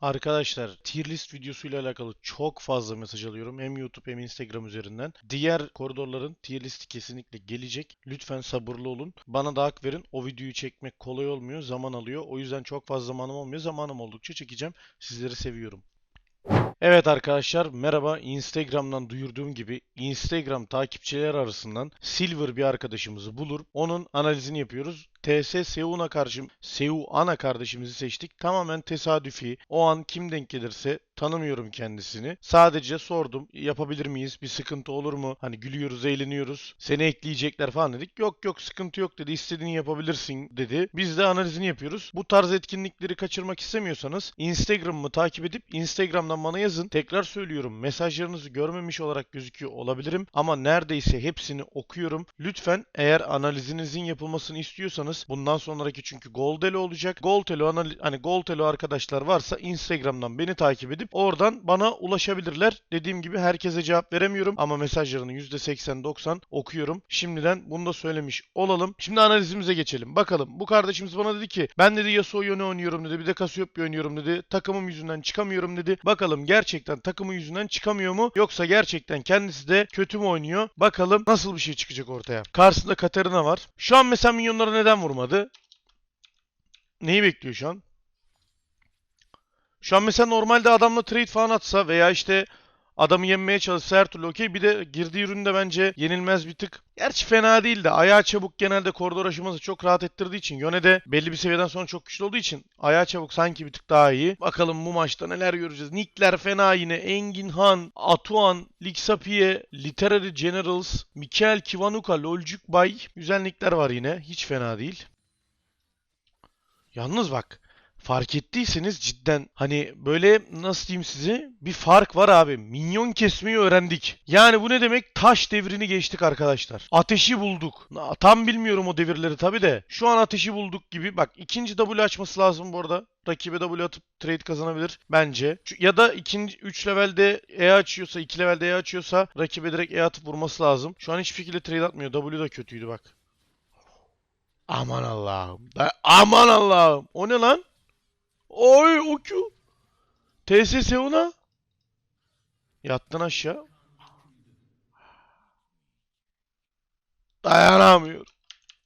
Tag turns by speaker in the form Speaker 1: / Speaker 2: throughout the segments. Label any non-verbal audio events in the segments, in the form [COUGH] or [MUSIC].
Speaker 1: Arkadaşlar tier list videosuyla alakalı çok fazla mesaj alıyorum. Hem YouTube hem Instagram üzerinden. Diğer koridorların tier listi kesinlikle gelecek. Lütfen sabırlı olun. Bana da hak verin. O videoyu çekmek kolay olmuyor. Zaman alıyor. O yüzden çok fazla zamanım olmuyor. Zamanım oldukça çekeceğim. Sizleri seviyorum. Evet arkadaşlar merhaba. Instagram'dan duyurduğum gibi Instagram takipçiler arasından Silver bir arkadaşımızı bulur. Onun analizini yapıyoruz. TS Seuna karşı Seu Ana kardeşimizi seçtik. Tamamen tesadüfi. O an kim denk gelirse tanımıyorum kendisini. Sadece sordum. Yapabilir miyiz? Bir sıkıntı olur mu? Hani gülüyoruz, eğleniyoruz. Seni ekleyecekler falan dedik. Yok yok sıkıntı yok dedi. İstediğini yapabilirsin dedi. Biz de analizini yapıyoruz. Bu tarz etkinlikleri kaçırmak istemiyorsanız Instagram'ımı takip edip Instagram'dan bana yazın. Tekrar söylüyorum. Mesajlarınızı görmemiş olarak gözüküyor olabilirim ama neredeyse hepsini okuyorum. Lütfen eğer analizinizin yapılmasını istiyorsanız bundan sonraki çünkü Goldelo olacak. Goldelo hani Goldelo arkadaşlar varsa Instagram'dan beni takip edip oradan bana ulaşabilirler. Dediğim gibi herkese cevap veremiyorum ama mesajlarını %80-90 okuyorum. Şimdiden bunu da söylemiş olalım. Şimdi analizimize geçelim. Bakalım bu kardeşimiz bana dedi ki ben dedi Yasuo Yone oynuyorum dedi. Bir de Cassiopeia oynuyorum dedi. Takımım yüzünden çıkamıyorum dedi. Bakalım gerçekten takımı yüzünden çıkamıyor mu? Yoksa gerçekten kendisi de kötü mü oynuyor? Bakalım nasıl bir şey çıkacak ortaya. Karşısında Katarina var. Şu an mesela minyonlara neden vurmadı? Neyi bekliyor şu an? Şu an mesela normalde adamla trade falan atsa veya işte adamı yenmeye çalışsa her türlü okey. Bir de girdiği üründe bence yenilmez bir tık. Gerçi fena değil de ayağı çabuk genelde koridor aşaması çok rahat ettirdiği için Yone de belli bir seviyeden sonra çok güçlü olduğu için ayağı çabuk sanki bir tık daha iyi. Bakalım bu maçta neler göreceğiz. Nickler fena yine. Engin Han, Atuan, Lixapie, Literary Generals, Mikael Kivanuka, Lolcuk Bay. Güzel var yine. Hiç fena değil. Yalnız bak fark ettiyseniz cidden hani böyle nasıl diyeyim size bir fark var abi. Minyon kesmeyi öğrendik. Yani bu ne demek? Taş devrini geçtik arkadaşlar. Ateşi bulduk. Tam bilmiyorum o devirleri tabi de. Şu an ateşi bulduk gibi. Bak ikinci W açması lazım bu arada. Rakibe W atıp trade kazanabilir bence. Ya da ikinci 3 levelde E açıyorsa 2 levelde E açıyorsa rakibe direkt E atıp vurması lazım. Şu an hiçbir şekilde trade atmıyor. W da kötüydü bak. Aman Allah'ım. Aman Allah'ım. O ne lan? Oy o Q. TSS ona. Yattın aşağı. Dayanamıyor.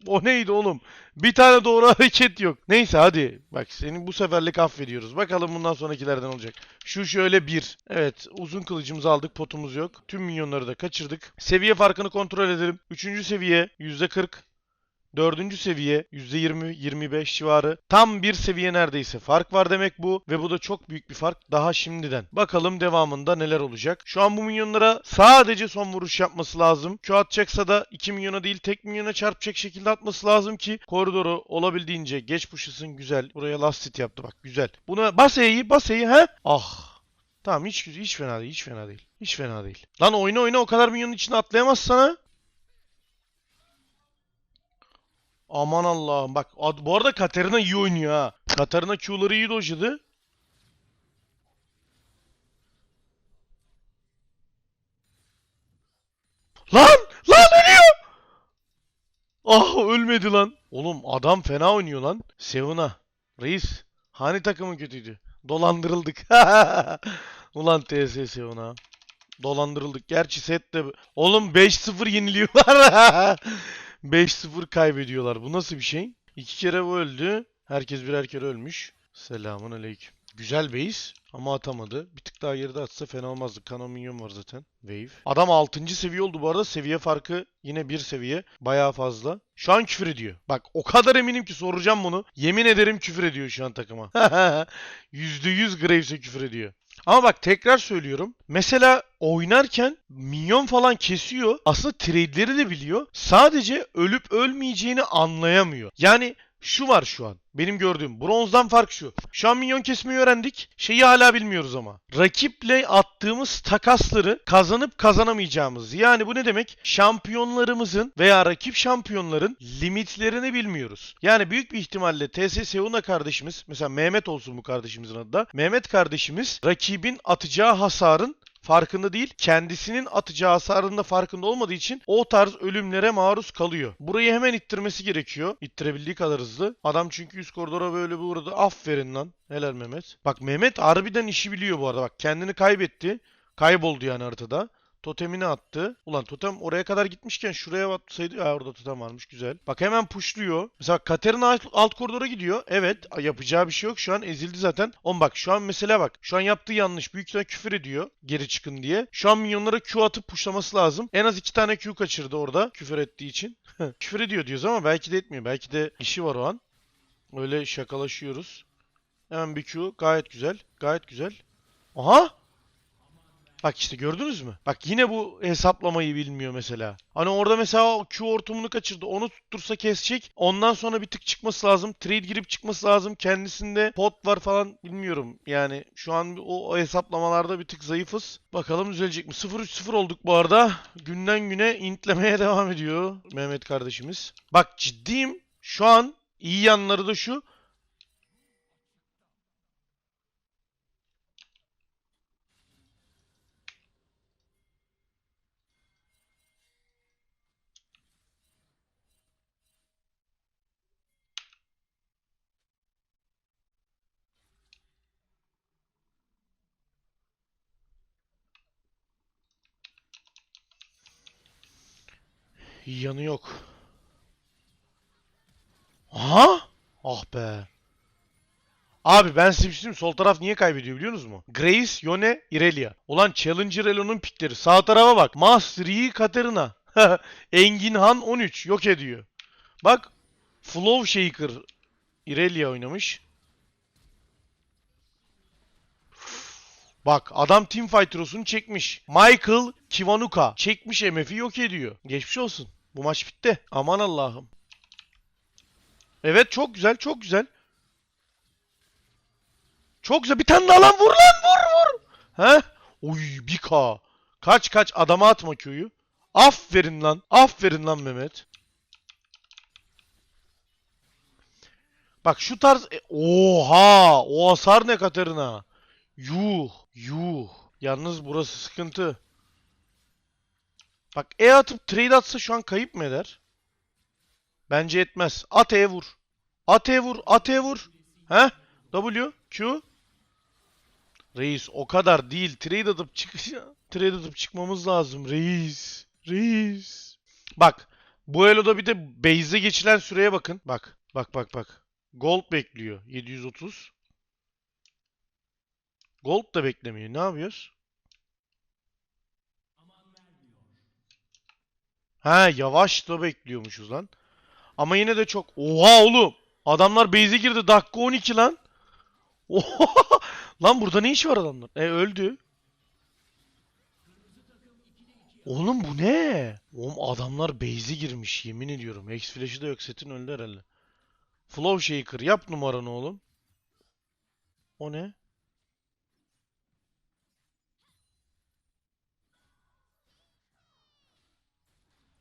Speaker 1: O neydi oğlum? Bir tane doğru [LAUGHS] hareket yok. Neyse hadi. Bak seni bu seferlik affediyoruz. Bakalım bundan sonrakilerden olacak. Şu şöyle bir. Evet uzun kılıcımızı aldık. Potumuz yok. Tüm minyonları da kaçırdık. Seviye farkını kontrol edelim. Üçüncü seviye %40. Dördüncü seviye %20-25 civarı. Tam bir seviye neredeyse fark var demek bu. Ve bu da çok büyük bir fark daha şimdiden. Bakalım devamında neler olacak. Şu an bu minyonlara sadece son vuruş yapması lazım. Q atacaksa da 2 milyona değil tek milyona çarpacak şekilde atması lazım ki koridoru olabildiğince geç pushlasın güzel. Buraya last hit yaptı bak güzel. Buna bas E'yi bas E'yi he? Ah. Tamam hiç hiç fena değil hiç fena değil. Hiç fena değil. Lan oyna oyna o kadar minyonun içine atlayamaz sana. Aman Allah'ım bak ad- bu arada Katarina iyi oynuyor ha. Katarina Q'ları iyi dojladı. Lan! Lan ölüyor! Ah ölmedi lan. Oğlum adam fena oynuyor lan. Sevuna. Reis. Hani takımı kötüydü? Dolandırıldık. [LAUGHS] Ulan TS Sevuna. Dolandırıldık. Gerçi set de... Oğlum 5-0 yeniliyorlar. [LAUGHS] 5-0 kaybediyorlar. Bu nasıl bir şey? İki kere bu öldü. Herkes birer kere ölmüş. Selamun aleyküm. Güzel base ama atamadı. Bir tık daha geride atsa fena olmazdı. Kanon minyon var zaten. Wave. Adam 6. seviye oldu bu arada. Seviye farkı yine bir seviye. Bayağı fazla. Şu an küfür ediyor. Bak o kadar eminim ki soracağım bunu. Yemin ederim küfür ediyor şu an takıma. [LAUGHS] %100 Graves'e küfür ediyor. Ama bak tekrar söylüyorum. Mesela oynarken minyon falan kesiyor. Aslında trade'leri de biliyor. Sadece ölüp ölmeyeceğini anlayamıyor. Yani şu var şu an. Benim gördüğüm bronzdan fark şu. Şu an minyon kesmeyi öğrendik. Şeyi hala bilmiyoruz ama. Rakiple attığımız takasları kazanıp kazanamayacağımız. Yani bu ne demek? Şampiyonlarımızın veya rakip şampiyonların limitlerini bilmiyoruz. Yani büyük bir ihtimalle TS Seuna kardeşimiz mesela Mehmet olsun bu kardeşimizin adı da. Mehmet kardeşimiz rakibin atacağı hasarın farkında değil. Kendisinin atacağı hasarın da farkında olmadığı için o tarz ölümlere maruz kalıyor. Burayı hemen ittirmesi gerekiyor. İttirebildiği kadar hızlı. Adam çünkü üst koridora böyle bir uğradı. Aferin lan. Helal Mehmet. Bak Mehmet harbiden işi biliyor bu arada. Bak kendini kaybetti. Kayboldu yani haritada. Totemini attı. Ulan totem oraya kadar gitmişken şuraya atsaydı. Ya orada totem varmış güzel. Bak hemen pushluyor. Mesela Katerina alt, alt koridora gidiyor. Evet yapacağı bir şey yok. Şu an ezildi zaten. On bak şu an mesela bak. Şu an yaptığı yanlış. Büyük ihtimalle küfür ediyor. Geri çıkın diye. Şu an minyonlara Q atıp pushlaması lazım. En az iki tane Q kaçırdı orada. Küfür ettiği için. [LAUGHS] küfür ediyor diyoruz ama belki de etmiyor. Belki de işi var o an. Öyle şakalaşıyoruz. Hemen bir Q. Gayet güzel. Gayet güzel. Aha! Bak işte gördünüz mü? Bak yine bu hesaplamayı bilmiyor mesela. Hani orada mesela Q hortumunu kaçırdı. Onu tuttursa kesecek. Ondan sonra bir tık çıkması lazım. Trade girip çıkması lazım. Kendisinde pot var falan bilmiyorum. Yani şu an o, o hesaplamalarda bir tık zayıfız. Bakalım düzelecek mi? 0-3-0 olduk bu arada. Günden güne intlemeye [LAUGHS] devam ediyor Mehmet kardeşimiz. Bak ciddiyim. Şu an iyi yanları da şu. Yanı yok. Aha! Ah be. Abi ben size şey? Sol taraf niye kaybediyor biliyor musunuz mu? Grace, Yone, Irelia. Ulan Challenger Elo'nun pikleri. Sağ tarafa bak. Master Yi, Katerina. [LAUGHS] Engin Han 13 yok ediyor. Bak Flow Shaker Irelia oynamış. Bak adam Teamfight Hero'sunu çekmiş. Michael Kiwanuka çekmiş MF'i yok ediyor. Geçmiş olsun. Bu maç bitti. Aman Allah'ım. Evet çok güzel çok güzel. Çok güzel. Bir tane daha lan vur lan vur vur. He? Oy 1K. Kaç kaç adama atma Q'yu. Aferin lan. Aferin lan Mehmet. Bak şu tarz... e, Oha! O hasar ne Katerina? Yuh! Yuh! Yalnız burası sıkıntı. Bak E atıp trade atsa şu an kayıp mı eder? Bence etmez. At E vur. At E vur. At E vur. He? W. Q. Reis o kadar değil. Trade atıp çık [LAUGHS] trade atıp çıkmamız lazım. Reis. Reis. Bak. Bu eloda bir de base'e geçilen süreye bakın. Bak. Bak bak bak. Gold bekliyor. 730. Gold da beklemiyor. Ne yapıyoruz? Ha yavaş da bekliyormuşuz lan. Ama yine de çok... Oha oğlum! Adamlar base'e girdi. Dakika 12 lan. Oha! [LAUGHS] Lan burada ne iş var adamlar? E öldü. Oğlum bu ne? Oğlum adamlar base'e girmiş yemin ediyorum. X flash'ı da yok setin öldü herhalde. Flow Shaker yap numaranı oğlum. O ne?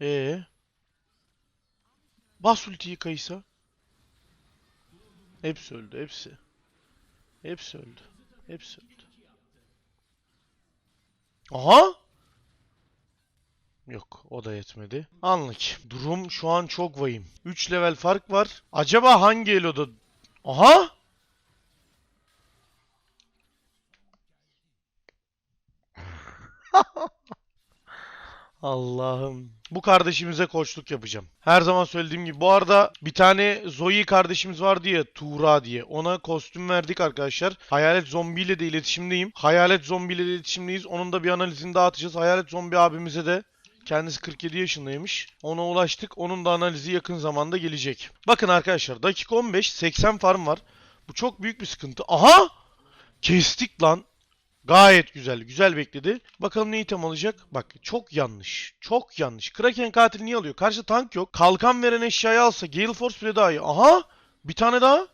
Speaker 1: Ee? Bas ultiyi Kaysa. Hepsi öldü, hepsi. Hepsi öldü. Hepsi öldü. Aha! Yok, o da yetmedi. Anlık. Durum şu an çok vahim. 3 level fark var. Acaba hangi eloda? Aha! [LAUGHS] Allah'ım. Bu kardeşimize koçluk yapacağım. Her zaman söylediğim gibi. Bu arada bir tane Zoe kardeşimiz vardı ya Tuğra diye. Ona kostüm verdik arkadaşlar. Hayalet zombiyle de iletişimdeyim. Hayalet zombiyle de iletişimdeyiz. Onun da bir analizini dağıtacağız. Hayalet zombi abimize de Kendisi 47 yaşındaymış. Ona ulaştık. Onun da analizi yakın zamanda gelecek. Bakın arkadaşlar dakika 15 80 farm var. Bu çok büyük bir sıkıntı. Aha! Kestik lan. Gayet güzel. Güzel bekledi. Bakalım ne item alacak? Bak çok yanlış. Çok yanlış. Kraken katil niye alıyor? Karşı tank yok. Kalkan veren eşyayı alsa Gale Force bile daha iyi. Aha! Bir tane daha.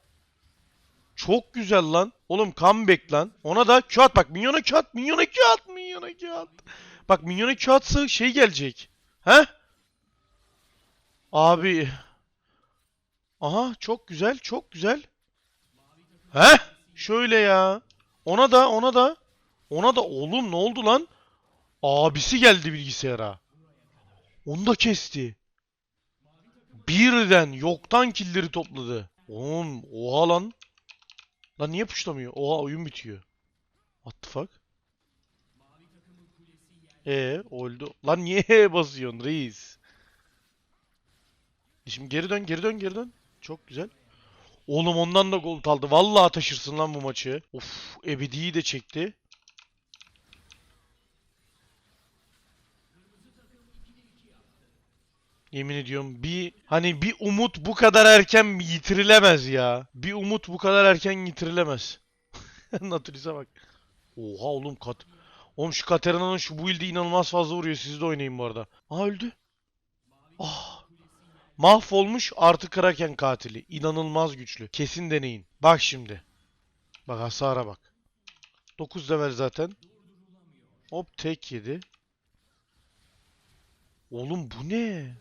Speaker 1: Çok güzel lan. Oğlum comeback lan. Ona da at bak. Minyona at. Minyona at. Minyona at. Bak minyona Q atsa şey gelecek. He? Abi. Aha çok güzel. Çok güzel. He? Şöyle ya. Ona da ona da. Ona da oğlum ne oldu lan? Abisi geldi bilgisayara. Onu da kesti. Birden yoktan killeri topladı. Oğlum oha lan. Lan niye puşlamıyor? Oha oyun bitiyor. What the fuck? Ee öldü. Lan niye E'ye basıyorsun reis? Şimdi geri dön geri dön geri dön. Çok güzel. Oğlum ondan da gol aldı. Vallahi taşırsın lan bu maçı. Of Ebedi'yi de çekti. Yemin ediyorum bir hani bir umut bu kadar erken yitirilemez ya. Bir umut bu kadar erken yitirilemez. [LAUGHS] Natürlis'e bak. Oha oğlum kat. Oğlum şu Katarina'nın şu build'i inanılmaz fazla vuruyor. Siz de oynayın bu arada. Aa öldü. Ah. Mahvolmuş artı Kraken katili. İnanılmaz güçlü. Kesin deneyin. Bak şimdi. Bak hasara bak. 9 level zaten. Hop tek yedi. Oğlum bu ne?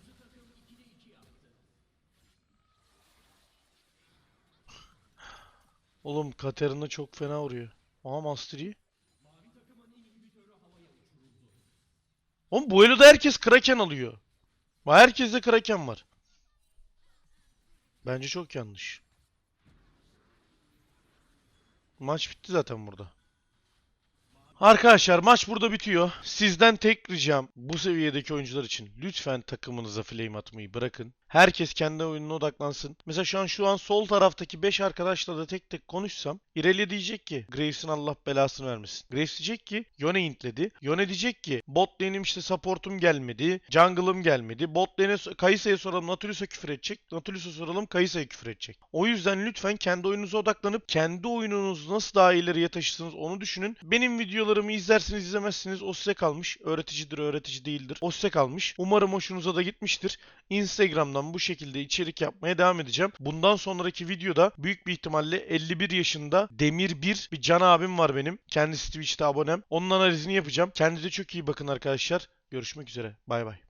Speaker 1: Oğlum Katerina çok fena vuruyor. Aha Master Yi. Oğlum bu eloda herkes Kraken alıyor. Herkeste Kraken var. Bence çok yanlış. Maç bitti zaten burada. Arkadaşlar maç burada bitiyor. Sizden tek ricam bu seviyedeki oyuncular için lütfen takımınıza flame atmayı bırakın. Herkes kendi oyununa odaklansın. Mesela şu an şu an sol taraftaki 5 arkadaşla da tek tek konuşsam İrelia diyecek ki Graves'in Allah belasını vermesin. Graves diyecek ki Yone intledi. Yone diyecek ki bot lane'im işte support'um gelmedi. Jungle'ım gelmedi. Bot lane'e Kayısa'ya soralım Nautilus'a küfür edecek. Nautilus'a soralım Kayısa'ya küfür edecek. O yüzden lütfen kendi oyununuza odaklanıp kendi oyununuzu nasıl daha ileriye taşırsınız onu düşünün. Benim videolarımı izlersiniz izlemezsiniz o size kalmış. Öğreticidir öğretici değildir. O size kalmış. Umarım hoşunuza da gitmiştir. Instagram'dan bu şekilde içerik yapmaya devam edeceğim. Bundan sonraki videoda büyük bir ihtimalle 51 yaşında Demir 1 bir can abim var benim. Kendisi Twitch'te abonem. Onun analizini yapacağım. Kendinize çok iyi bakın arkadaşlar. Görüşmek üzere. Bay bay.